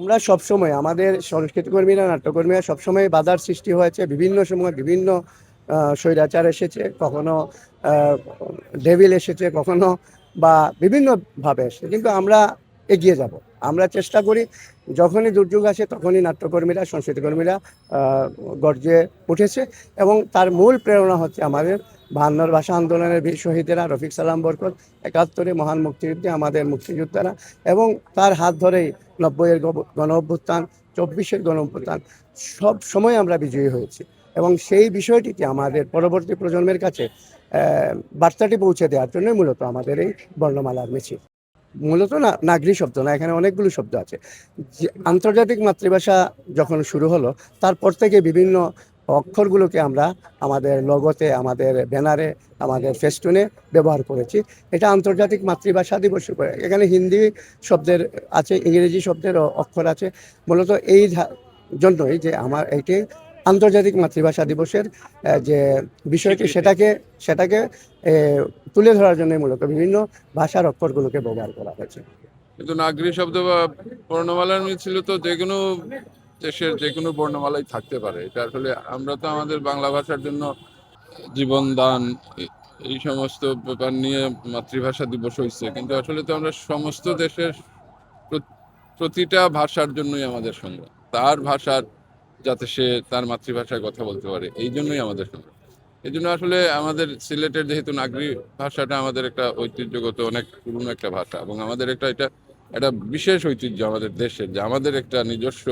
আমরা সবসময় আমাদের সংস্কৃতি কর্মীরা নাট্যকর্মীরা সবসময় বাধার সৃষ্টি হয়েছে, বিভিন্ন সময় বিভিন্ন স্বৈরাচার এসেছে, কখনো ডেভিল এসেছে, কখনো বা বিভিন্নভাবে এসেছে। কিন্তু আমরা এগিয়ে যাব। আমরা চেষ্টা করি, যখনই দুর্যোগ আসে তখনই নাট্যকর্মীরা, সংস্কৃতিকর্মীরা গর্জে উঠেছে এবং তার মূল প্রেরণা হচ্ছে আমাদের বাহান্নর ভাষা আন্দোলনের বীর শহীদেরা রফিক সালাম বরকত, একাত্তরে মহান মুক্তিযুদ্ধে আমাদের মুক্তিযোদ্ধারা এবং তার হাত ধরেই নব্বইয়ের গণ অভ্যুত্থান, চব্বিশের গণ অভ্যুত্থান, সব সময় আমরা বিজয়ী হয়েছি এবং সেই বিষয়টিকে আমাদের পরবর্তী প্রজন্মের কাছে বার্তাটি পৌঁছে দেওয়ার জন্যই মূলত আমাদের এই বর্ণমালার মিছিল মূলত না নাগরিক শব্দ না, এখানে অনেকগুলো শব্দ আছে। যে আন্তর্জাতিক মাতৃভাষা যখন শুরু হলো, তারপর থেকে বিভিন্ন অক্ষরগুলোকে আমরা আমাদের লগতে আমাদের ব্যানারে আমাদের ফেস্টুনে ব্যবহার করেছি। এটা আন্তর্জাতিক মাতৃভাষা দিবস এখানে হিন্দি শব্দের আছে, ইংরেজি শব্দের অক্ষর আছে। মূলত এই জন্যই যে আমার এইটি আন্তর্জাতিক মাতৃভাষা দিবসের যে বিষয়টি সেটাকে সেটাকে তুলে ধরার জন্য মূলত বিভিন্ন ভাষার অক্ষরগুলোকে ব্যবহার করা হয়েছে। কিন্তু নাগরিক শব্দ বা বর্ণমালার মিছিল তো যে কোনো দেশের যে কোনো বর্ণমালাই থাকতে পারে। এটা আসলে আমরা তো আমাদের বাংলা ভাষার জন্য জীবন দান এই সমস্ত ব্যাপার নিয়ে মাতৃভাষা দিবস হয়েছে কিন্তু আসলে তো আমরা সমস্ত দেশের প্রতিটা ভাষার জন্যই আমাদের সংগ্রাম। তার ভাষার যাতে সে তার মাতৃভাষায় কথা বলতে পারে। এই জন্যই আমাদের এই জন্য আসলে আমাদের সিলেটের যেহেতু নাগরিক ভাষাটা আমাদের একটা ঐতিহ্যগত, অনেক পুরনো একটা ভাষা এবং আমাদের একটা এটা, একটা বিশেষ ঐতিহ্য আমাদের দেশের যে আমাদের একটা নিজস্ব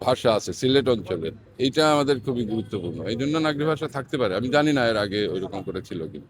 ভাষা আছে সিলেট অঞ্চলে। এইটা আমাদের খুবই গুরুত্বপূর্ণ। এই জন্য নাগরিক ভাষা থাকতে পারে। আমি জানি না এর আগে ওইরকম করে ছিল কিনা।